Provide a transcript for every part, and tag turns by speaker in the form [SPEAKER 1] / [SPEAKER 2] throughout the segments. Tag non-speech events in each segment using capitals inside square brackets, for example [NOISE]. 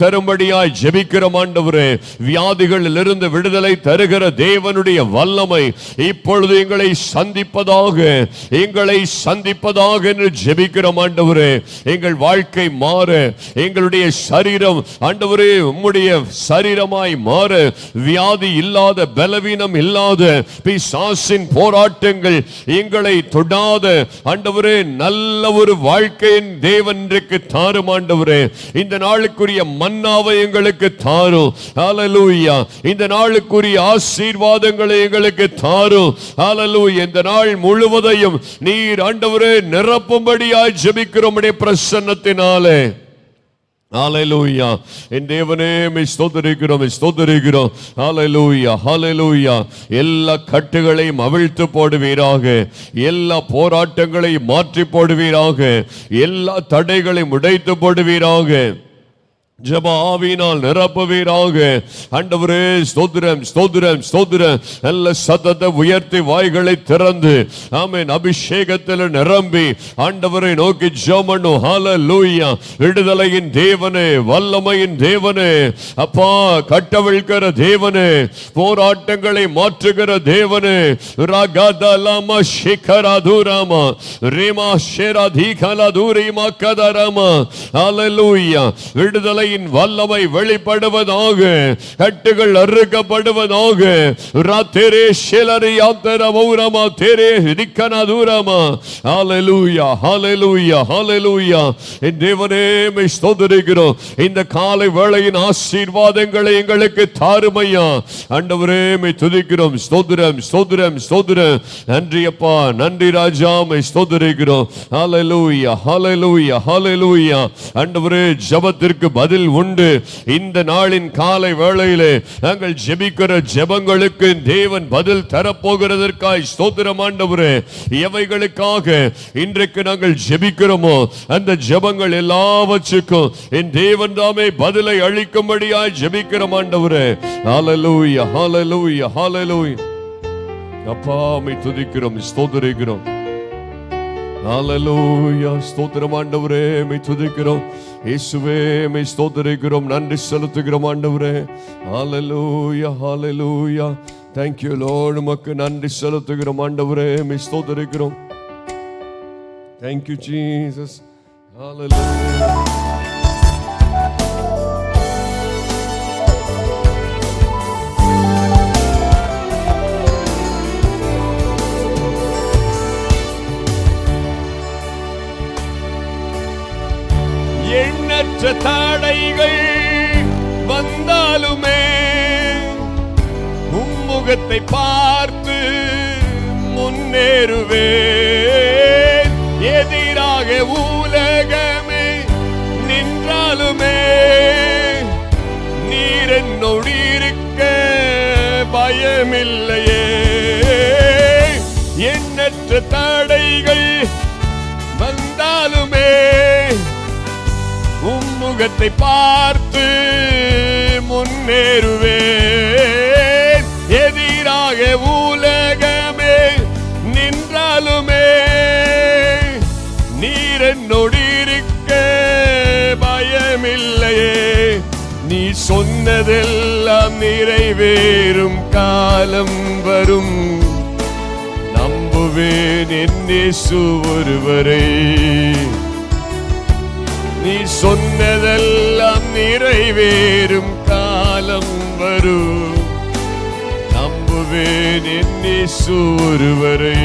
[SPEAKER 1] தரும்படியாய் ஜெபிக்கிறோம் ஆண்டவரே வியாதிகளில் இருந்து விடுதலை தருகிற தேவனுடைய வல்லமை இப்பொழுது எங்களை சந்திப்பதாக எங்களை சந்திப்பதாக என்று ஜெபிக்கிறோம் ஆண்டவரே எங்கள் வாழ்க்கை மாற எங்களுடைய சரீரம் ஆண்டவரே உம்முடைய சரீரமாய் மாற வியாதி இல்லாத பலவீனம் இல்லாத பிசாசின் போராட்டங்கள் எங்களை தொடாத ஆண்டவரே நல்ல ஒரு வாழ்க்கையின் தேவன் இன்றைக்கு தாரும் ஆண்டவரே. இந்த நாளுக்குரிய மன மன்னாவை எங்களுக்கு தாரும். ஹalleluya இந்த நாளுக்குரிய ஆசீர்வாதங்களை எங்களுக்கு தாரும். ஹalleluya இந்த நாள் முழுவதையும் நீர் ஆண்டவரே நிரப்பும்படியாய் ஜெபிக்கிறோம் பிரசன்னத்தினாலே. ஹalleluya என் தேவனே மை ஸ்தோத்திரிக்கிறோம் மை ஸ்தோத்திரிக்கிறோம். ஹalleluya ஹalleluya எல்லா கட்டுகளையும் அவிழ்த்து போடுவீராக. எல்லா போராட்டங்களையும் மாற்றி போடுவீராக. எல்லா தடைகளையும் உடைத்து போடுவீராக. ஜப ஆவியினால் நிரப்புவீராக. ஆண்டவரே ஸ்தோத்திரம் ஸ்தோத்திரம் ஸ்தோத்திரம். நல்ல சத்தத்தை உயர்த்தி வாய்களை திறந்து ஆமீன் அபிஷேகத்தில் நிரம்பி ஆண்டவரை நோக்கி ஜோமண்ணு ஹால லூயா விடுதலையின் தேவனே வல்லமையின் தேவனே. அப்பா கட்டவிழ்கிற தேவனே போராட்டங்களை மாற்றுகிற தேவனே. ரகதலம ரேமா ரீமா ஷெரதிகல தூரிமா லூயா விடுதலை விடுதலையின் வல்லமை வெளிப்படுவதாக கட்டுகள் அறுக்கப்படுவதாக. ராத்திரே ஷெலரி யாத்திர மௌரமா தேரே நிக்கன தூரமா. ஹalleluya ஹalleluya ஹalleluya. என் தேவனே மை ஸ்தோத்திரிக்கிறோம். இந்த காலை வேளையின் ஆசீர்வாதங்களை எங்களுக்கு தாருமையா. ஆண்டவரே மை துதிக்கிறோம். ஸ்தோத்திரம் ஸ்தோத்திரம் ஸ்தோத்திரம். நன்றி அப்பா நன்றி ராஜா மை ஸ்தோத்திரிக்கிறோம். ஹalleluya ஹalleluya ஹalleluya. ஆண்டவரே பதில் உண்டு. இந்த நாளின் காலை வேளையிலே நாங்கள் ஜெபிக்கிற ஜெபங்களுக்கு தேவன் பதில் தரப்போகிறதற்காய் ஸ்தோத்திரம் ஆண்டவரே. எவைகளுக்காக இன்றைக்கு நாங்கள் ஜெபிக்கிறோமோ அந்த ஜெபங்கள் எல்லாவற்றுக்கும் என் தேவன் தாமே பதிலை அளிக்கும்படியாய் ஜெபிக்கிறோம் ஆண்டவரே. ஹalleluya ஹalleluya ஹalleluya அப்பா மை துதிக்கிறோம் ஸ்தோத்திரிக்கிறோம். ஹalleluya ஸ்தோத்திரம் ஆண்டவரே. மை துதிக்கிறோம். இயேசுவே மை ஸ்தோத்திரிக்கிறோம் நன்றி செலுத்துகிறோம் ஆண்டவரே. ஹalleluya ஹalleluya thank you lord உமக்கு நன்றி செலுத்துகிறோம் ஆண்டவரே மை ஸ்தோத்திரிக்கிறோம். Thank you jesus. Hallelujah. எண்ணற்ற தாடைகள் வந்தாலுமே உம்முகத்தை பார்த்து முன்னேறுவேன். எதிராக உலகமே நின்றாலுமே நீர் இருக்க பயமில்லையே. எண்ணற்ற தடைகள் வந்தாலுமே உம்முகத்தை பார்த்து முன்னேறுவேன். எதிராக உலகமே நின்றாலுமே நீர் இருக்க பயமில்லையே. நீ சொன்னதெல்லாம் நிறைவேறும் காலம் வரும். நம்புவேன் என்னே ஒருவரை. சொன்னதெல்லாம் நிறைவேறும் காலம் வரும். நம்புவேன் என்னேசு ஒருவரை.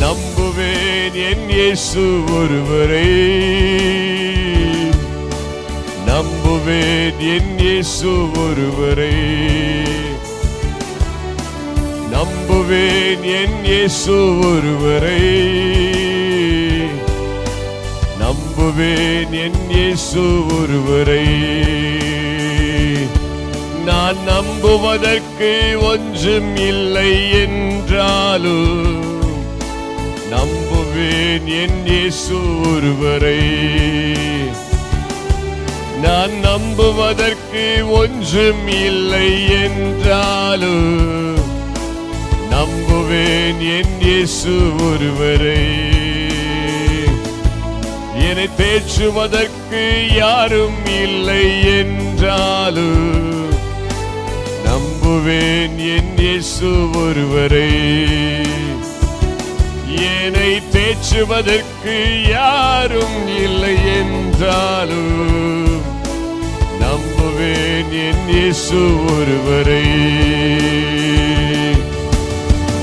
[SPEAKER 1] நம்புவேன் என் இயேசு ஒருவரை. நம்புவேன் என் இயேசு ஒருவரை. நம்புவேன் என் இயேசு ஒருவரை. நம்புவேன் என் இயேசு ஒருவரை. நான் நம்புவதற்கு ஒன்றும் இல்லை என்றாலும் நம்புவேன் என் இயேசு ஒருவரை. நான் நம்புவதற்கு ஒன்றும் இல்லை என்றாலும் நம்புவேன் என் இயேசு ஒருவரை. என்னை தேற்றுவதற்கு யாரும் இல்லை என்றாலும் நம்புவேன் என் இயேசு ஒருவரை. என்னை தேற்றுவதற்கு யாரும் இல்லை என்றாலும் நம்புவேன் என் இயேசு ஒருவரை.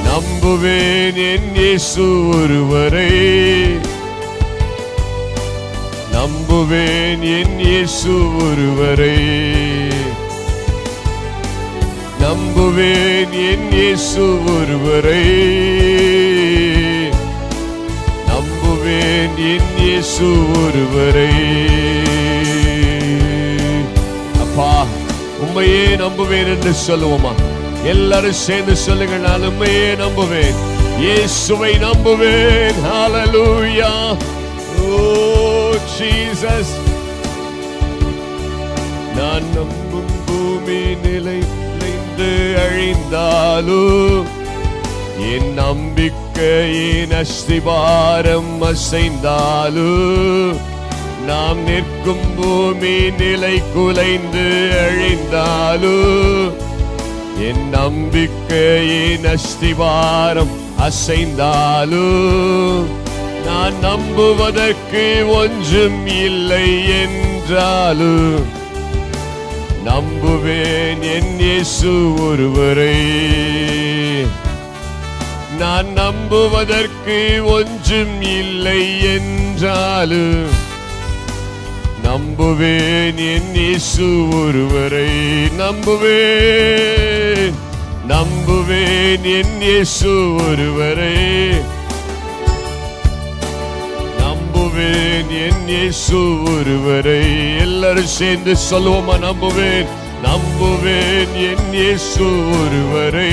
[SPEAKER 1] நம்புவேன் என் இயேசு ஒருவரை. நம்புவேன் என் இயேசு ஒருவரை. நம்புவேன் என் இயேசு ஒருவரை. நம்புவேன் என் இயேசு ஒருவரை. அப்பா உண்மையே நம்புவேன் என்று சொல்லுவோமா? எல்லாரும் சேர்ந்து சொல்லுங்கள் நான் உண்மையே நம்புவேன். இயேசுவை நம்புவேன். ஹalleluya ஓ oh. ஜீசஸ் நான் நம்பும் பூமி நிலை நிலைந்து அழிந்தாலும் என் நம்பிக்கையின் அஸ்திபாரம் அசைந்தாலும் நாம் நிற்கும் பூமி நிலை குலைந்து அழிந்தாலும் என் நம்பிக்கையின் அஸ்திவாரம் அசைந்தாலும் நான் நம்புவதற்கு ஒன்றும் இல்லை என்றாலும் நம்புவேன் என் இயேசு ஒருவரை. நான் நம்புவதற்கு ஒன்றும் இல்லை என்றாலும் நம்புவேன் என் இயேசு ஒருவரை. நம்புவேன் நம்புவேன் என் இயேசு ஒருவரை. நம்புவேன். என் இயேசு ஒருவரை எல்லாரும் சேர்ந்து சொல்லுவோமா நம்புவேன். நம்புவேன் என் இயேசு ஒருவரை.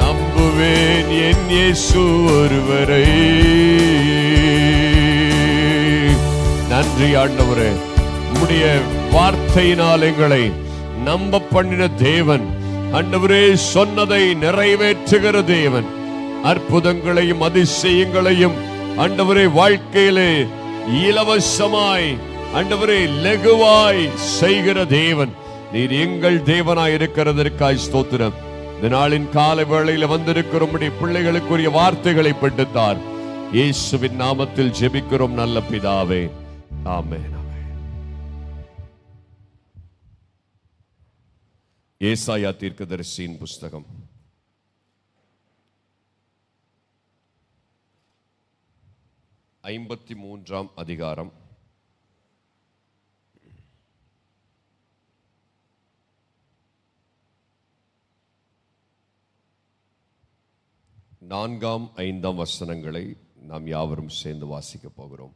[SPEAKER 1] நம்புவேன் என் இயேசு ஒருவரை. நன்றி ஆண்டவரே. உம்முடைய வார்த்தையினால் எங்களை நம்ப பண்ணின தேவன். அண்டவரே சொன்னதை நிறைவேற்றுகிற தேவன். அற்புதங்களையும் அதிசயங்களையும் ஆண்டவரே வாழ்க்கையிலே இலவசமாய் ஆண்டவரே லகுவாய் செய்கிற தேவன். நீர் எங்கள் தேவனாய் இருக்கிறதற்காய் ஸ்தோத்திரம். இந்த நாளின் கால வேளையில வந்திருக்கிற பிள்ளைகளுக்குரிய வார்த்தைகளை பெற்றுத்தார். இயேசுவின் நாமத்தில் ஜெபிக்கிறோம் நல்ல பிதாவே. ஆமென். ஏசாயா தீர்க்கதரிசியின் புஸ்தகம். ஐம்பத்தி மூன்றாம் அதிகாரம். நான்காம் ஐந்தாம் வசனங்களை நாம் யாவரும் சேர்ந்து வாசிக்கப் போகிறோம்.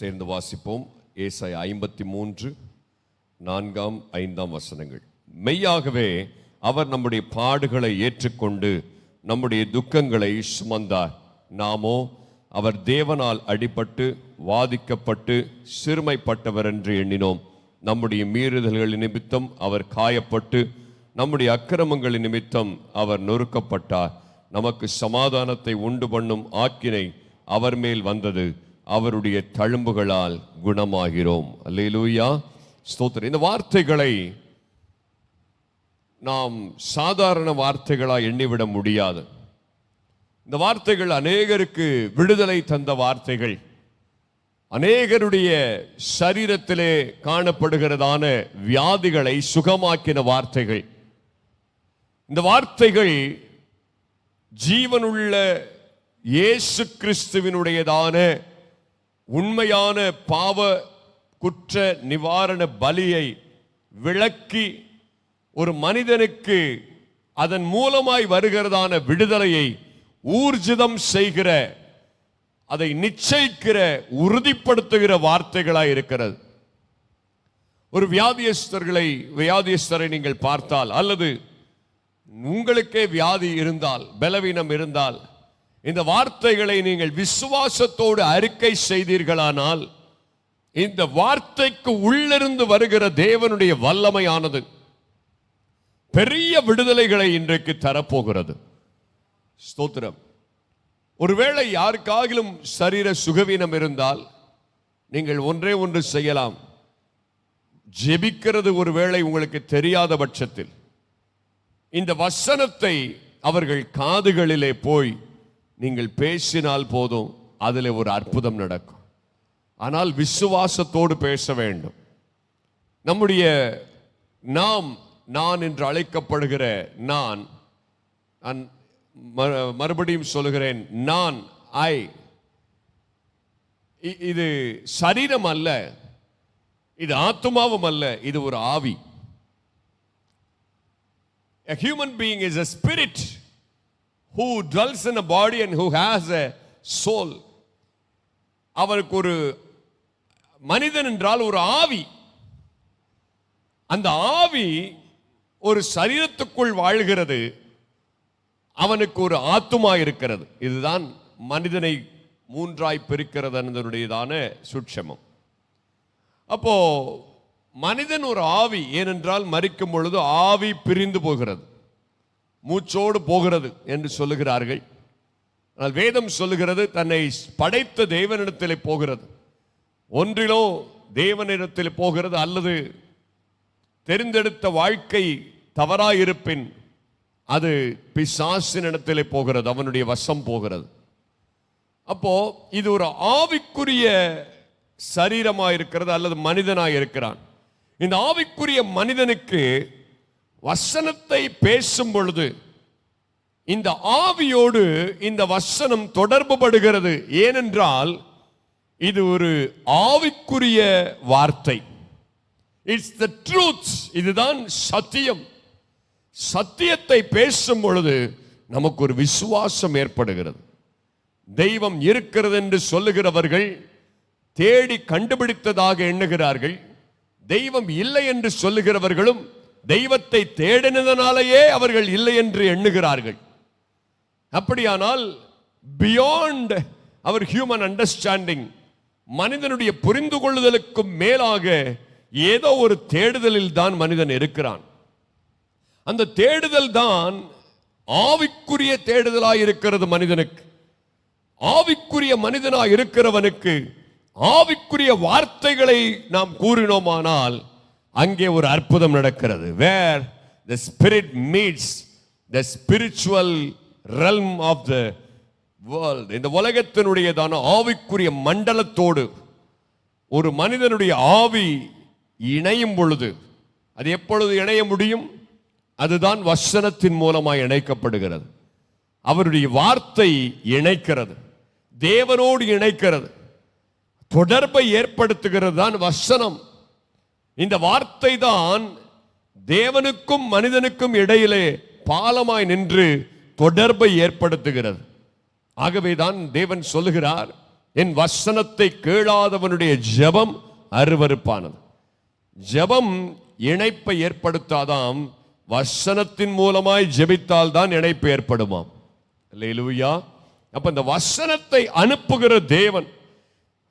[SPEAKER 1] சேர்ந்து வாசிப்போம். ஏசாய் ஐம்பத்தி மூன்று நான்காம் ஐந்தாம் வசனங்கள். மெய்யாகவே அவர் நம்முடைய பாடுகளை ஏற்றுக்கொண்டு நம்முடைய துக்கங்களை சுமந்தார். நாமோ அவர் தேவனால் அடிபட்டு வாதிக்கப்பட்டு சிறுமைப்பட்டவர் என்று எண்ணினோம். நம்முடைய மீறுதல்களின் நிமித்தம் அவர் காயப்பட்டு நம்முடைய அக்கிரமங்களின் நிமித்தம் அவர் நொறுக்கப்பட்டார். நமக்கு சமாதானத்தை உண்டு பண்ணும் ஆக்கினை அவர் மேல் வந்தது. அவருடைய தழும்புகளால் குணமாகிறோம். அல்லேலூயா. ஸ்தோத்திரம். இந்த வார்த்தைகளை நாம் சாதாரண வார்த்தைகளாக எண்ணிவிட முடியாது. இந்த வார்த்தைகள் அநேகருக்கு விடுதலை தந்த வார்த்தைகள். அநேகருடைய சரீரத்திலே காணப்படுகிறதான வியாதிகளை சுகமாக்கின வார்த்தைகள். இந்த வார்த்தைகள் ஜீவனுள்ள இயேசு கிறிஸ்துவினுடையதான உண்மையான பாவ குற்ற நிவாரண பலியை விளக்கி ஒரு மனிதனுக்கு அதன் மூலமாய் வருகிறதான விடுதலையை ஊர்ஜிதம் செய்கிற அதை நிச்சயிக்கிற உறுதிப்படுத்துகிற வார்த்தைகளாய் இருக்கிறது. ஒரு வியாதியஸ்தர்களை வியாதியஸ்தரை நீங்கள் பார்த்தால் அல்லது உங்களுக்கே வியாதி இருந்தால் பலவீனம் இருந்தால் இந்த வார்த்தைகளை நீங்கள் விசுவாசத்தோடு அறிக்கை செய்தீர்களானால் இந்த வார்த்தைக்கு உள்ளிருந்து வருகிற தேவனுடைய வல்லமையானது பெரிய விடுதலைகளை இன்றைக்கு தரப்போகிறது. ஸ்தோத்திரம். ஒருவேளை யாருக்காகிலும் சரீர சுகவீனம் இருந்தால் நீங்கள் ஒன்றே ஒன்று செய்யலாம். ஜெபிக்கிறது ஒருவேளை உங்களுக்கு தெரியாத பட்சத்தில். இந்த வசனத்தை அவர்கள் காதுகளிலே போய் நீங்கள் பேசினால் போதும் அதில் ஒரு அற்புதம் நடக்கும். ஆனால் விசுவாசத்தோடு பேச வேண்டும். நம்முடைய நாம் நான் என்று அழைக்கப்படுகிற நான் நான் ம- மறுபடியும் சொல்லுகிறேன் நான் ஐ இது சரீரம் அல்ல இது ஆத்மாவும் அல்ல இது ஒரு ஆவி. A human being is a spirit. Who dwells in a body and who has a soul அவருக்கு ஒரு மனிதன் என்றால் ஒரு ஆவி. அந்த ஆவி ஒரு சரீரத்துக்குள் வாழ்கிறது. அவனுக்கு ஒரு ஆத்துமா இருக்கிறது. இதுதான் மனிதனை மூன்றாய் பிரிக்கிறது என்பதனுடையதான சுட்சமம். அப்போ மனிதன் ஒரு ஆவி. ஏனென்றால் மறிக்கும் பொழுது ஆவி பிரிந்து போகிறது. மூச்சோடு போகிறது என்று சொல்லுகிறார்கள். ஆனால் வேதம் சொல்லுகிறது தன்னை படைத்த தேவனிடத்தில் போகிறது. ஒன்றிலோ தேவனிடத்தில் போகிறது அல்லது தெரிந்தெடுத்த வாழ்க்கை தவறாயிருப்பின் அது பிசாசினிடத்திலே போகிறது அவனுடைய வசம் போகிறது. அப்போ இது ஒரு ஆவிக்குரிய சரீரமாக இருக்கிறது அல்லது மனிதனாக இருக்கிறான் இந்த ஆவிக்குரிய மனிதனுக்கு வசனத்தை பேசும் பொழுது இந்த ஆவியோடு இந்த வசனம் தொடர்பு படுகிறது ஏனென்றால் இது ஒரு ஆவிக்குரிய வார்த்தை. இட்ஸ் த ட்ரூத் இதுதான் சத்தியம். சத்தியத்தை பேசும் பொழுது நமக்கு ஒரு விசுவாசம் ஏற்படுகிறது. தெய்வம் இருக்கிறது என்று சொல்லுகிறவர்கள் தேடி கண்டுபிடித்ததாக எண்ணுகிறார்கள். தெய்வம் இல்லை என்று சொல்லுகிறவர்களும் தெய்வத்தை தேடினதனாலேயே அவர்கள் இல்லை என்று எண்ணுகிறார்கள். அப்படியானால் பியாண்ட் அவர் ஹியூமன் அண்டர்ஸ்டாண்டிங் மனிதனுடைய புரிந்து கொள்ளுதலுக்கும் மேலாக ஏதோ ஒரு தேடுதலில் தான் மனிதன் இருக்கிறான். அந்த தேடுதல் தான் ஆவிக்குரிய தேடுதலாக இருக்கிறது மனிதனுக்கு. ஆவிக்குரிய மனிதனாக இருக்கிறவனுக்கு ஆவிக்குரிய வார்த்தைகளை நாம் கூறினோமானால் அங்கே ஒரு அற்புதம் நடக்கிறது. Where the spirit meets the spiritual realm of the world இந்த உலகத்தினுடையதான ஆவிக்குரிய மண்டலத்தோடு ஒரு மனிதனுடைய ஆவி இணையும் பொழுது அது எப்பொழுது இணைய முடியும்? அதுதான் வசனத்தின் மூலமாக இணைக்கப்படுகிறது. அவருடைய வார்த்தை இணைக்கிறது. தேவனோடு இணைக்கிறது. தொடர்பை ஏற்படுத்துகிறது தான் வசனம். இந்த வார்த்தை தான் தேவனுக்கும் மனிதனுக்கும் இடையிலே பாலமாய் நின்று தொடர்பை ஏற்படுத்துகிறது. ஆகவேதான் தேவன் சொல்லுகிறார் என் வசனத்தை கேளாதவனுடைய ஜெபம் அருவருப்பானது. ஜெபம் இணைப்பை ஏற்படுத்தாதாம் வசனத்தின் மூலமாய் ஜெபித்தால் தான் இணைப்பு ஏற்படுமாம். அல்லேலூயா. அப்ப இந்த வசனத்தை அனுப்புகிற தேவன்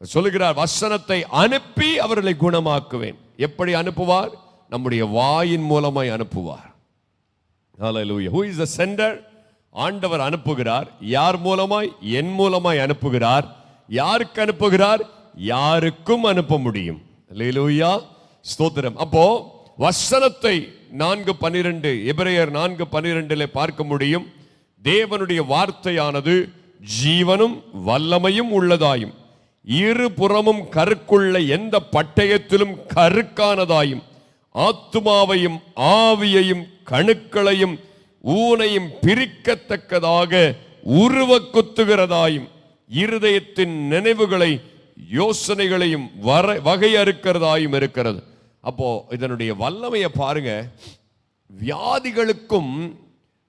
[SPEAKER 1] சொல்லுகிறார் வசனத்தை அனுப்பி அவர்களை குணமாக்குவேன். எப்படி அனுப்புவார்? நம்முடைய வாயின் மூலமாய் அனுப்புவார். ஹூ இஸ் is the ஆண்டவர் அனுப்புகிறார். யார் மூலமாய்? என் மூலமாய் அனுப்புகிறார். யாருக்கு அனுப்புகிறார்? யாருக்கும் அனுப்ப முடியும். அல்லேலூயா ஸ்தோத்திரம். அப்போ வசனத்தை நான்கு பன்னிரண்டு எபிரேயர் நான்கு பன்னிரெண்டில் பார்க்க முடியும். தேவனுடைய வார்த்தையானது ஜீவனும் வல்லமையும் உள்ளதாயும். இருபுறமும் கருக்குள்ள எந்த பட்டயத்திலும் கருக்கானதாயும் ஆத்துமாவையும் ஆவியையும் கணுக்களையும் ஊனையும் பிரிக்கத்தக்கதாக உருவ குத்துகிறதாயும் இருதயத்தின் நினைவுகளை யோசனைகளையும் வர வகையறுக்கிறதாயும் இருக்கிறது. அப்போ இதனுடைய வல்லமையை பாருங்க. வியாதிகளுக்கும்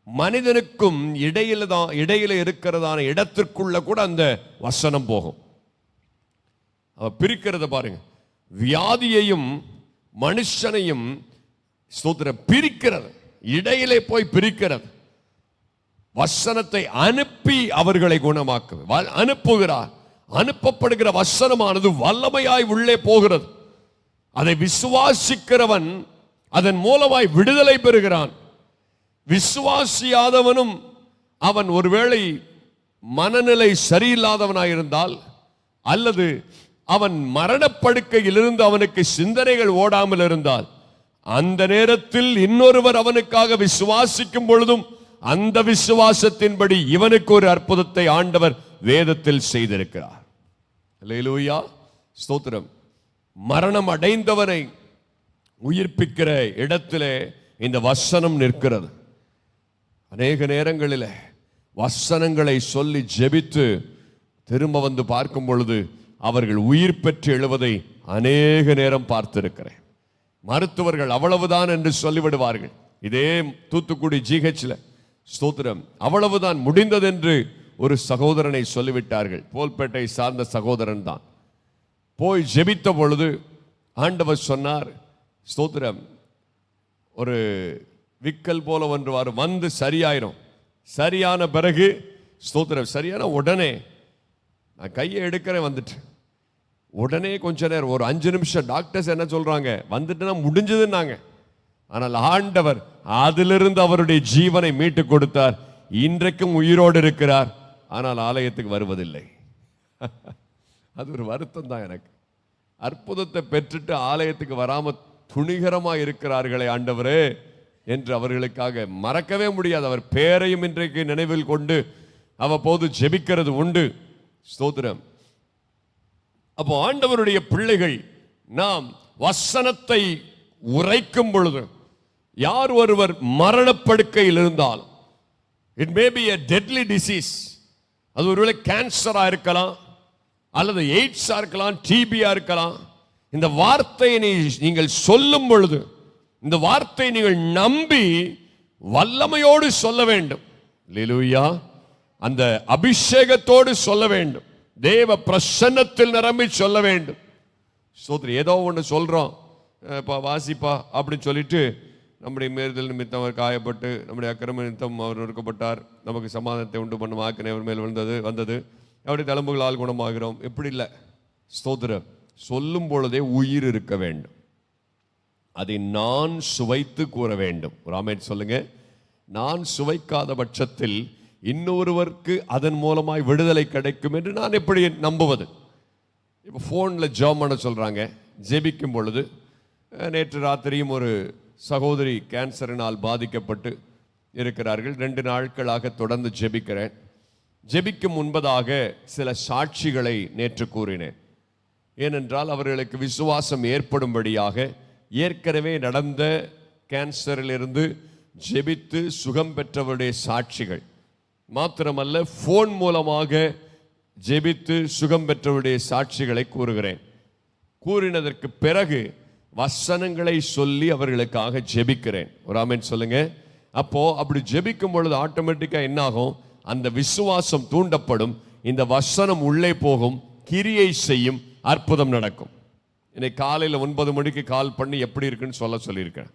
[SPEAKER 1] மனிதனுக்கும் இடையில தான் இடையில இருக்கிறதான இடத்திற்குள்ள கூட அந்த வசனம் போகும். அவ பிரிக்கிறத பாருங்க. வியாதியையும் மனுஷனையும் ஸ்தோத்திர பிரிக்கிறது. இடையிலே போய் பிரிக்கிறது. வசனத்தை அனுப்பி அவர்களை குணமாக்கு வ- அனுப்புகிறார். அனுப்பப்படுகிற வசனமானது வல்லமையாய் உள்ளே போகிறது. அதை விசுவாசிக்கிறவன் அதன் மூலமாய் விடுதலை பெறுகிறான். விசுவாசியாதவனும் அவன் ஒருவேளை மனநிலை சரியில்லாதவனாயிருந்தால் அல்லது அவன் மரணப்படுக்கையிலிருந்து அவனுக்கு சிந்தனைகள் ஓடாமல் இருந்தால் அந்த நேரத்தில் இன்னொருவர் அவனுக்காக விசுவாசிக்கும் பொழுதும் அந்த விசுவாசத்தின்படி இவனுக்கு ஒரு அற்புதத்தை ஆண்டவர் வேதத்தில் செய்திருக்கிறார். அல்லேலூயா ஸ்தோத்திரம். மரணம் அடைந்தவனை உயிர்ப்பிக்கிற இடத்திலே இந்த வசனம் நிற்கிறது. அநேக நேரங்களில் வசனங்களை சொல்லி ஜெபித்து திரும்ப வந்து பார்க்கும் பொழுது அவர்கள் உயிர் பெற்று எழுவதை அநேக நேரம் பார்த்திருக்கிறேன். மருத்துவர்கள் அவ்வளவுதான் என்று சொல்லிவிடுவார்கள். இதே தூத்துக்குடி ஜிஹெச்ல ஸ்தோத்திரம். அவ்வளவுதான் முடிந்தது என்று ஒரு சகோதரனை சொல்லிவிட்டார்கள். போல்பேட்டை சார்ந்த சகோதரன் தான். போய் ஜெபித்த பொழுது ஆண்டவர் சொன்னார் ஸ்தோத்திரம் ஒரு விக்கல் போல ஒன்று வரும். வந்து சரியாயிரும். சரியான பிறகு ஸ்தோத்திரம் சரியான உடனே நான் கையை எடுக்கிறேன் வந்துட்டு. உடனே கொஞ்ச நேரம் ஒரு அஞ்சு நிமிஷம் டாக்டர்ஸ் என்ன சொல்கிறாங்க வந்துட்டுனா முடிஞ்சதுன்னாங்க. ஆனால் ஆண்டவர் அதிலிருந்து அவருடைய ஜீவனை மீட்டு கொடுத்தார். இன்றைக்கும் உயிரோடு இருக்கிறார். ஆனால் ஆலயத்துக்கு வருவதில்லை. [LAUGHS] அது ஒரு வருத்தம் தான் எனக்கு. அற்புதத்தை பெற்றுட்டு ஆலயத்துக்கு வராமல் துணிகரமாக இருக்கிறார்களே ஆண்டவரே என்று அவர்களுக்காக மறக்கவே முடியாது. அவர் பேரையும் இன்றைக்கு நினைவில் கொண்டு அவ்வப்போது ஜெபிக்கிறது உண்டு. ஸ்தோத்திரம். அப்போ ஆண்டவருடைய பிள்ளைகள் நாம் வசனத்தை உரைக்கும் பொழுது யார் ஒருவர் மரணப்படுக்கையில் இருந்தாலும் it may be a deadly disease அது ஒருவேளை கேன்சரா இருக்கலாம் அல்லது எய்ட்ஸாக இருக்கலாம் டிபியா இருக்கலாம். இந்த வார்த்தையை நீ- நீங்கள் சொல்லும் பொழுது இந்த வார்த்தையை நீங்கள் நம்பி வல்லமையோடு சொல்ல வேண்டும். லிலுயா அந்த அபிஷேகத்தோடு சொல்ல வேண்டும். தேவ பிரசன்னத்தில் நிரம்பி சொல்ல வேண்டும். சோத்ரி ஏதோ ஒன்று சொல்கிறோம் இப்போ வாசிப்பா அப்படின்னு சொல்லிட்டு நம்முடைய மேறுதல் நிமித்தம் அவர் காயப்பட்டு நம்முடைய அக்கிரம நிமித்தம் அவர் நொறுக்கப்பட்டார். நமக்கு சமாதானத்தை உண்டு பண்ணும் ஆக்கினை அவர் மேல் வந்தது வந்தது. அவருடைய ஆள் குணமாகிறோம். எப்படி இல்லை? ஸ்தோத்திரம் சொல்லும் பொழுதே உயிர் இருக்க வேண்டும். அதை நான் சுவைத்து கூற வேண்டும். ராமேட் சொல்லுங்க. நான் சுவைக்காத பட்சத்தில் இன்னொருவருக்கு அதன் மூலமாய் விடுதலை கிடைக்கும் என்று நான் எப்படி நம்புவது? இப்போ ஃபோனில் ஜெபம் பண்ண சொல்கிறாங்க ஜெபிக்கும் பொழுது நேற்று ராத்திரியும் ஒரு சகோதரி கேன்சரினால் பாதிக்கப்பட்டு இருக்கிறார்கள். ரெண்டு நாட்களாக தொடர்ந்து ஜெபிக்கிறேன். ஜெபிக்கும் முன்பதாக சில சாட்சிகளை நேற்று கூறினேன். ஏனென்றால் அவர்களுக்கு விசுவாசம் ஏற்படும்படியாக ஏற்கனவே நடந்த கேன்சரிலிருந்து ஜெபித்து சுகம் பெற்றவருடைய சாட்சிகள். மாத்திரமல்ல ஃபோன் மூலமாக ஜெபித்து சுகம் பெற்றவருடைய சாட்சிகளை கூறுகிறேன். கூறினதற்கு பிறகு வசனங்களை சொல்லி அவர்களுக்காக ஜெபிக்கிறேன். ஒரு ஆமென் சொல்லுங்க. அப்போ அப்படி ஜெபிக்கும் பொழுது ஆட்டோமேட்டிக்காக என்னாகும்? அந்த விசுவாசம் தூண்டப்படும். இந்த வசனம் உள்ளே போகும். கிரியை செய்யும் அற்புதம் நடக்கும். இன்னைக்கு காலையில் ஒன்பது மணிக்கு கால் பண்ணி எப்படி இருக்குன்னு சொல்ல சொல்லியிருக்கேன்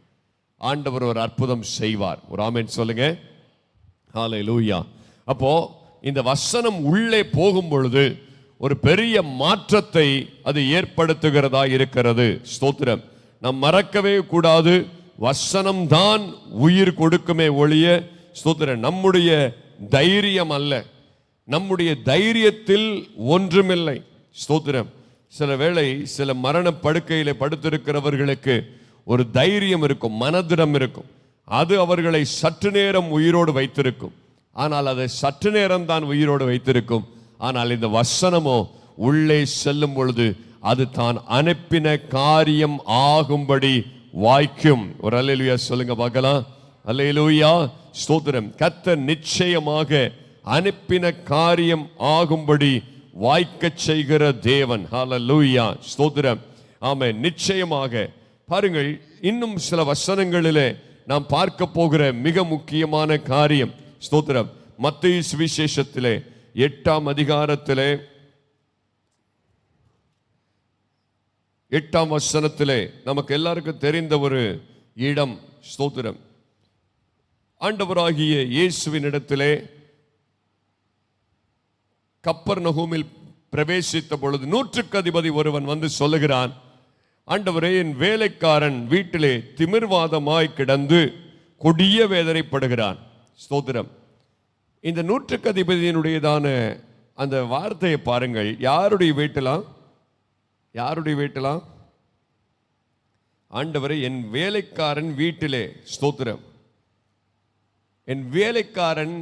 [SPEAKER 1] ஆண்டவர் ஒரு அற்புதம் செய்வார். ஒரு ஆமென் சொல்லுங்க. லூயா அப்போ இந்த வசனம் உள்ளே போகும் பொழுது ஒரு பெரிய மாற்றத்தை அது ஏற்படுத்துகிறதா இருக்கிறது. ஸ்தோத்திரம். நாம் மறக்கவே கூடாது. வசனம் தான் உயிர் கொடுக்குமே ஒழிய ஸ்தோத்திரம் நம்முடைய தைரியம் அல்ல. நம்முடைய தைரியத்தில் ஒன்றுமில்லை. ஸ்தோத்திரம். சில வேளை சில மரண படுக்கையில படுத்திருக்கிறவர்களுக்கு ஒரு தைரியம் இருக்கும் மனதிடம் இருக்கும். அது அவர்களை சற்று நேரம் உயிரோடு வைத்திருக்கும். ஆனால் அதை சற்று நேரம் தான் உயிரோடு வைத்திருக்கும். ஆனால் இந்த வசனமோ உள்ளே செல்லும் பொழுது அது தான் அனுப்பின காரியம் ஆகும்படி வாய்க்கும். ஒரு அல்லேலூயா சொல்லுங்க பார்க்கலாம். அல்லேலூயா ஸ்தோத்திரம். கத்த நிச்சயமாக அனுப்பின காரியம் ஆகும்படி வாய்க்கச் செய்கிற தேவன். ஹalleluya ஸ்தோத்திரம். ஆமென் நிச்சயமாக. பாருங்கள் இன்னும் சில வசனங்களிலே நாம் பார்க்க போகிற மிக முக்கியமான காரியம். ஸ்தோத்திரம். மத்திய சுவிசேஷத்திலே எட்டாம் அதிகாரத்திலே எட்டாம் வசனத்திலே நமக்கு எல்லாருக்கும் தெரிந்த ஒரு இடம் ஸ்தோத்திரம். ஆண்டவராகிய இயேசுவின் இடத்திலே கப்பர் நகூமில் பிரவேசித்த பொழுது நூற்றுக்கு அதிபதி ஒருவன் வந்து சொல்லுகிறான் ஆண்டவரே என் வேலைக்காரன் வீட்டிலே திமிர்வாதமாய் கிடந்து கொடிய வேதனைப்படுகிறான். ஸ்தோத்திரம். இந்த நூற்றுக்கு அதிபதியினுடையதான அந்த வார்த்தையை பாருங்கள். யாருடைய வீட்டலாம் யாருடைய வீட்டலாம் ஆண்டவரை என் வேலைக்காரன் வீட்டிலே. ஸ்தோத்திரம். என் வேலைக்காரன்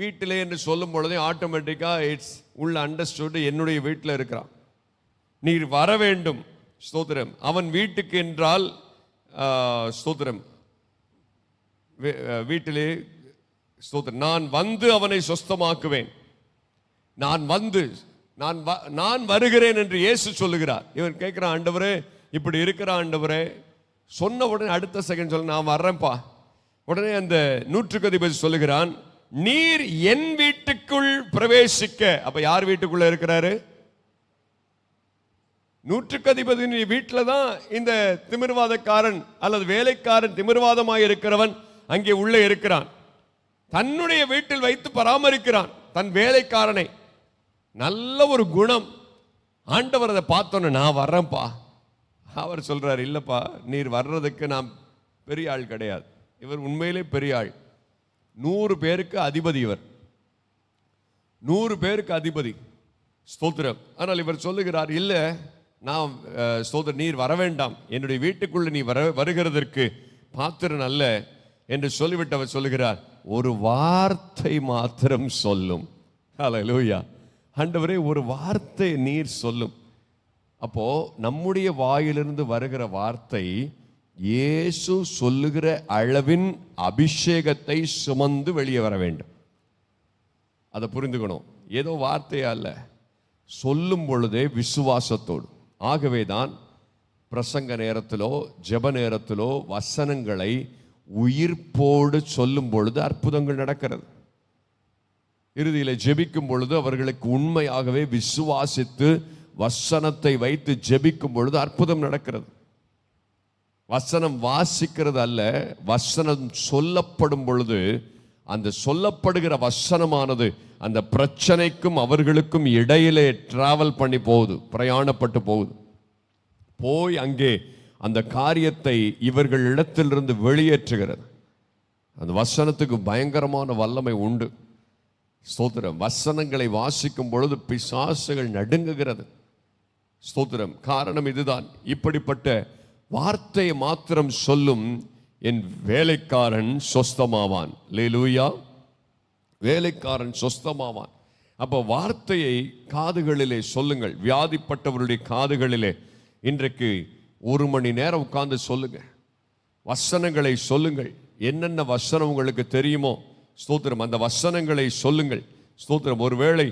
[SPEAKER 1] வீட்டிலே என்று சொல்லும் பொழுதே ஆட்டோமேட்டிக்காக இட்ஸ் உள்ள அண்டர்ஸ்டுட் என்னுடைய வீட்டில் இருக்கிறான். நீர் வர வேண்டும். ஸ்தோத்திரம். அவன் வீட்டுக்கு என்றால் ஸ்தோத்திரம். வீட்டிலே ஸ்தோத்திரம். நான் வந்து அவனை சொஸ்தமாக்குவேன். நான் வந்து நான் வ- நான் வருகிறேன் என்று இயேசு சொல்லுகிறார். இவன் கேட்குறான் ஆண்டவரே இப்படி இருக்கிற ஆண்டவரே சொன்ன உடனே அடுத்த செகண்ட் சொல்ல நான் வர்றேன்ப்பா. உடனே அந்த நூற்றுக்கு அதிபதி சொல்லுகிறான் நீர் என் வீட்டுக்குள் பிரவேசிக்க. அப்ப யார் வீட்டுக்குள்ள இருக்கிறாரு? நூற்றுக்கு அதிபதி வீட்டில் தான் இந்த திமிர்வாதக்காரன் அல்லது வேலைக்காரன் திமிர்வாதமாக இருக்கிறவன் அங்கே உள்ளே இருக்கிறான். தன்னுடைய வீட்டில் வைத்து பராமரிக்கிறான். தன் வேலைக்காரனை. நல்ல ஒரு குணம். ஆண்டவர் அதை பார்த்தோன்னு நான் வர்றேன்ப்பா. அவர் சொல்கிறார் இல்லைப்பா நீர் வர்றதுக்கு நான் பெரிய ஆள் கிடையாது. இவர் உண்மையிலே பெரிய ஆள். நூறு பேருக்கு அதிபதி இவர். நூறு பேருக்கு அதிபதி. ஸ்தோத்திரம். ஆனால் இவர் சொல்லுகிறார் இல்லை நான் அஹ், ஸ்தோத்திரம் நீர் வர வேண்டாம். என்னுடைய வீட்டுக்குள்ளே நீ வர வருகிறதற்கு பாத்திரன் அல்ல என்று சொல்லிவிட்டு அவர் சொல்லுகிறார். ஒரு வார்த்தை மாத்திரம் சொல்லும். ஹalleluya ஆண்டவரே ஒரு வார்த்தை நீர் சொல்லும். அப்போ நம்முடைய வாயிலிருந்து வருகிற வார்த்தை இயேசு சொல்லுகிற அளவின் அபிஷேகத்தை சுமந்து வெளியே வர வேண்டும். அதை புரிந்துக்கணும். ஏதோ வார்த்தையா இல்லை சொல்லும் பொழுதே விசுவாசத்தோடு. ஆகவே தான் பிரசங்க நேரத்திலோ ஜெப நேரத்திலோ வசனங்களை உயிர்ப்போடு சொல்லும் பொழுது அற்புதங்கள் நடக்கிறது. இறுதியில் ஜெபிக்கும் பொழுது அவர்களுக்கு உண்மையாகவே விசுவாசித்து வசனத்தை வைத்து ஜெபிக்கும் பொழுது அற்புதம் நடக்கிறது. வசனம் வாசிக்கிறது அல்ல வசனம் சொல்லப்படும் பொழுது அந்த சொல்லப்படுகிற வசனமானது அந்த பிரச்சனைக்கும் அவர்களுக்கும் இடையிலே டிராவல் பண்ணி போகுது பிரயாணப்பட்டு போகுது. போய் அங்கே அந்த காரியத்தை இவர்கள் இடத்திலிருந்து வெளியேற்றுகிறது. அந்த வசனத்துக்கு பயங்கரமான வல்லமை உண்டு. ஸ்தோத்திரம். வசனங்களை வாசிக்கும் பொழுது பிசாசுகள் நடுங்குகிறது. ஸ்தோத்திரம். காரணம் இதுதான். இப்படிப்பட்ட வார்த்தையை மாத்திரம் சொல்லும் என் வேலைக்காரன் சொஸ்தமாவான். லேலூயா வேலைக்காரன் சொஸ்தமாவான். அப்போ வார்த்தையை காதுகளிலே சொல்லுங்கள். வியாதிப்பட்டவருடைய காதுகளிலே இன்றைக்கு ஒரு மணி நேரம் உட்கார்ந்து சொல்லுங்கள் வசனங்களை சொல்லுங்கள். என்னென்ன வசனம் உங்களுக்கு தெரியுமோ? ஸ்தோத்திரம். அந்த வசனங்களை சொல்லுங்கள். ஸ்தோத்திரம். ஒருவேளை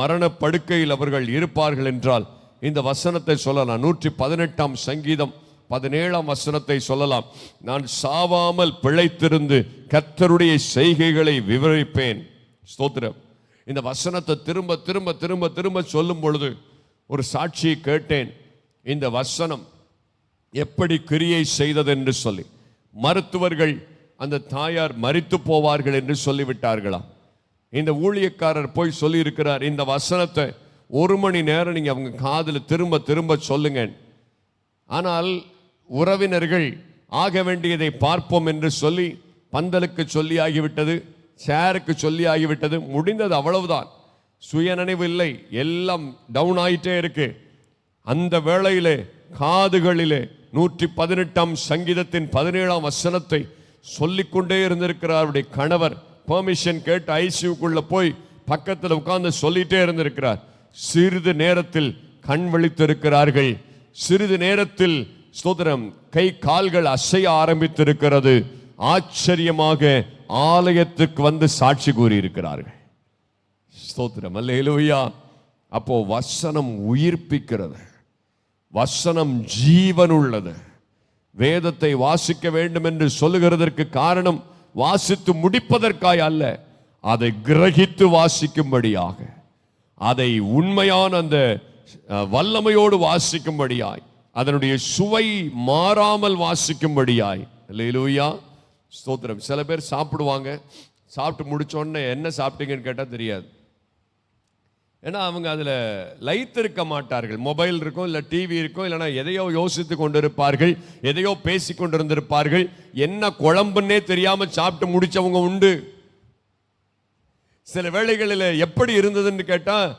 [SPEAKER 1] மரண படுக்கையில் அவர்கள் இருப்பார்கள் என்றால் இந்த வசனத்தை சொல்லலாம். நூற்றி பதினெட்டாம் சங்கீதம் பதினேழாம் வசனத்தை சொல்லலாம். நான் சாவாமல் பிழைத்திருந்து கர்த்தருடைய செய்கைகளை விவரிப்பேன். ஸ்தோத்திரம். இந்த வசனத்தை திரும்ப திரும்ப திரும்ப திரும்ப சொல்லும் பொழுது ஒரு சாட்சியை கேட்டேன். இந்த வசனம் எப்படி கிரியை செய்தது என்று சொல்லி. மருத்துவர்கள் அந்த தாயார் மறித்து போவார்கள் என்று சொல்லிவிட்டார்களாம் இந்த ஊழியக்காரர் போய் சொல்லியிருக்கிறார் இந்த வசனத்தை ஒரு மணி நேரம் நீங்கள் அவங்க காதில் திரும்ப திரும்ப சொல்லுங்க. ஆனால் உறவினர்கள் ஆக வேண்டியதை பார்ப்போம் என்று சொல்லி பந்தலுக்கு சொல்லி ஆகிவிட்டது சேருக்கு சொல்லி ஆகிவிட்டது முடிந்தது அவ்வளவுதான். சுயநினைவு இல்லை எல்லாம் டவுன் ஆகிட்டே இருக்கு. அந்த வேளையிலே காதுகளிலே நூற்றி பதினெட்டாம் சங்கீதத்தின் பதினேழாம் வசனத்தை சொல்லிக்கொண்டே இருந்திருக்கிறார் அவருடைய கணவர். பெர்மிஷன் கேட்டு ஐசியூக்குள்ளே போய் பக்கத்தில் உட்கார்ந்து சொல்லிட்டே இருந்திருக்கிறார். சிறிது நேரத்தில் கண் விழித்திருக்கிறார்கள். சிறிது நேரத்தில் ஸ்தோத்திரம் கை கால்கள் அசைய ஆரம்பித்திருக்கிறது. ஆச்சரியமாக ஆலயத்துக்கு வந்து சாட்சி கூறியிருக்கிறார்கள். ஸ்தோத்திரம் அல்லேலூயா. அப்போ வசனம் உயிர்ப்பிக்கிறது. வசனம் ஜீவன் உள்ளது வேதத்தை வாசிக்க வேண்டும் என்று சொல்லுகிறதற்கு காரணம் வாசித்து முடிப்பதற்காய் அல்ல அதை கிரகித்து வாசிக்கும்படியாக. அதை உண்மையான அந்த வல்லமையோடு வாசிக்கும்படியாய். அதனுடைய சுவை மாறாமல் வாசிக்கும்படியாய். இல்லையிலூயா ஸ்தோத்திரம். சில பேர் சாப்பிடுவாங்க. சாப்பிட்டு முடிச்சோடனே என்ன சாப்பிட்டீங்கன்னு கேட்டால் தெரியாது. ஏன்னா அவங்க அதில் லைத்திருக்க மாட்டார்கள். மொபைல் இருக்கும் இல்லை டிவி இருக்கும் இல்லைன்னா எதையோ யோசித்து கொண்டிருப்பார்கள் எதையோ பேசி கொண்டிருந்திருப்பார்கள். என்ன குழம்புன்னே தெரியாமல் சாப்பிட்டு முடிச்சவங்க உண்டு. சில வேளைகளில் எப்படி இருந்ததுன்னு கேட்டால்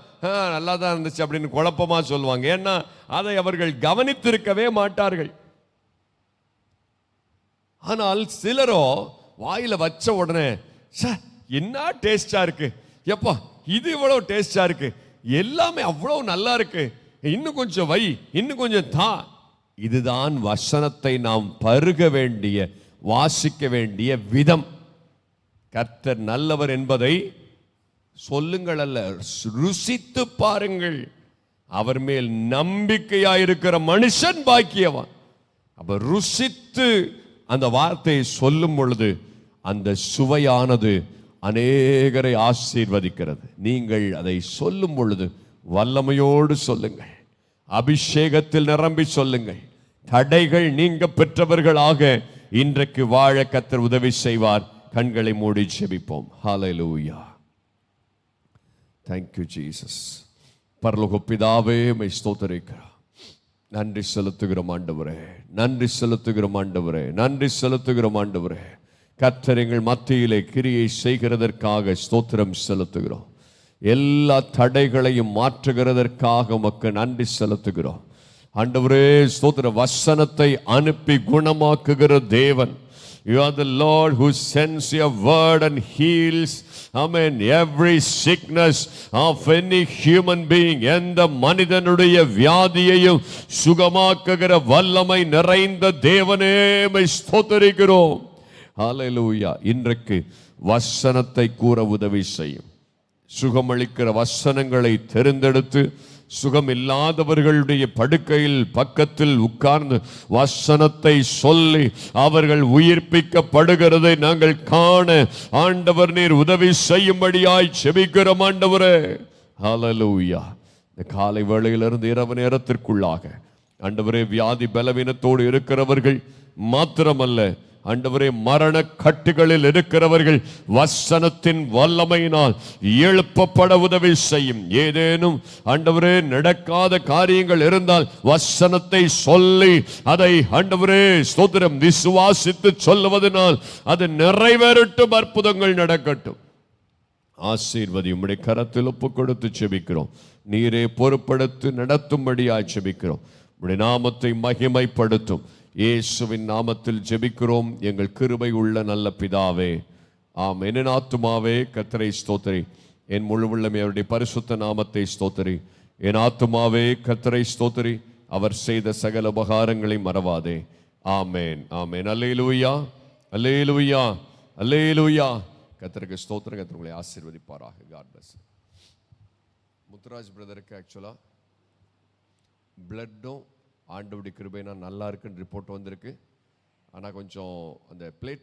[SPEAKER 1] நல்லா தான் இருந்துச்சு அப்படின்னு குழப்பமா சொல்லுவாங்க. ஏன்னா அதை அவர்கள் கவனித்திருக்கவே மாட்டார்கள். ஆனால் சிலரோ வாயில வச்ச உடனே ச என்ன டேஸ்டா இருக்கு? எப்போ இது இவ்வளோ டேஸ்டாக இருக்கு. எல்லாமே அவ்வளோ நல்லா இருக்கு. இன்னும் கொஞ்சம் வை இன்னும் கொஞ்சம் தா. இதுதான் வசனத்தை நாம் பருக வேண்டிய வாசிக்க வேண்டிய விதம். கர்த்தர் நல்லவர் என்பதை சொல்லுங்கள் அல்ல ருசித்து பாருங்கள். அவர் மேல் நம்பிக்கையாயிருக்கிற மனுஷன் பாக்கியவான். அப்ப ருசித்து அந்த வார்த்தையை சொல்லும் பொழுது அந்த சுவையானது அநேகரை ஆசீர்வதிக்கிறது. நீங்கள் அதை சொல்லும் பொழுது வல்லமையோடு சொல்லுங்கள். அபிஷேகத்தில் நிரம்பி சொல்லுங்கள். தடைகள் நீங்க பெற்றவர்களாக இன்றைக்கு வாழ கத்தர் உதவி செய்வார். கண்களை மூடி செபிப்போம் ஹalleluya தேங்க்யூ ஜீசஸ் பரலகுப்பிதாவே பிதாவே மை ஸ்தோத்தரிக்கிறார் நன்றி செலுத்துகிறோம் ஆண்டவரே. நன்றி செலுத்துகிறோம் ஆண்டவரே. நன்றி செலுத்துகிறோம் ஆண்டவரே. கர்த்தர் எங்கள் மத்தியிலே கிரியை செய்கிறதற்காக ஸ்தோத்திரம் செலுத்துகிறோம். எல்லா தடைகளையும் மாற்றுகிறதற்காக உமக்கு நன்றி செலுத்துகிறோம். ஆண்டவரே ஸ்தோத்திர வசனத்தை அனுப்பி குணமாக்குகிற தேவன். You are the Lord who sends your word and heals, amen, every sickness of any human being. எந்த மனிதனுடைய வியாதியையும் சுகமாக்குகிற வல்லமை நிறைந்த தேவனே ஸ்தோத்தரிக்கிறோம். ஹாலலூயா இன்றைக்கு வசனத்தை கூற உதவி செய்யும். சுகமளிக்கிற வசனங்களை தெரிந்தெடுத்து சுகம் இல்லாதவர்களுடைய படுக்கையில் பக்கத்தில் உட்கார்ந்து வசனத்தை சொல்லி அவர்கள் உயிர்ப்பிக்கப்படுகிறதை நாங்கள் காண ஆண்டவர் நீர் உதவி செய்யும்படியாய் செபிக்கிறோம் ஆண்டவரே. ஹலலூயா இந்த காலை வேளையிலிருந்து இரவு நேரத்திற்குள்ளாக ஆண்டவரே வியாதி பலவீனத்தோடு இருக்கிறவர்கள் மாத்திரமல்ல ஆண்டவரே மரண கட்டுகளில் இருக்கிறவர்கள் வசனத்தின் வல்லமையினால் எழுப்பப்பட உதவி செய்யும். ஏதேனும் ஆண்டவரே நடக்காத காரியங்கள் இருந்தால் வசனத்தை சொல்லி அதை ஆண்டவரே ஸ்தோத்திரம் விசுவாசித்து சொல்லுவதனால் அது நிறைவேறட்டும் அற்புதங்கள் நடக்கட்டும். ஆசீர்வதி உம்முடைய கரத்தில் ஒப்பு கொடுத்து செபிக்கிறோம். நீரே பொறுப்படுத்தி நடத்தும்படியாய் செபிக்கிறோம். உடைய நாமத்தை மகிமைப்படுத்தும். இயேசுவின் நாமத்தில் ஜெபிக்கிறோம். எங்கள் கிருபை உள்ள நல்ல பிதாவே. ஆம் என் ஆத்துமாவே கத்தரை ஸ்தோத்திரி. என் முழு உள்ளமே அவருடைய பரிசுத்த நாமத்தை ஸ்தோத்திரி. என் ஆத்துமாவே கத்தரை ஸ்தோத்திரி. அவர் செய்த சகல உபகாரங்களை மறவாதே. ஆமேன். ஆமேன். அல்லேலூயா. அல்லேலூயா. அல்லேலூயா. கத்தருக்கு ஸ்தோத்திரம். கத்தர் உங்களை ஆசீர்வதிப்பாராக. காட் பிளஸ் முத்துராஜ் பிரதருக்கு ஆக்சுவலாக பிளட்டும் ஆண்டவுடைய நான் நல்லா இருக்குன்னு ரிப்போர்ட் வந்திருக்கு. ஆனால் கொஞ்சம் அந்த பிளேட்டில்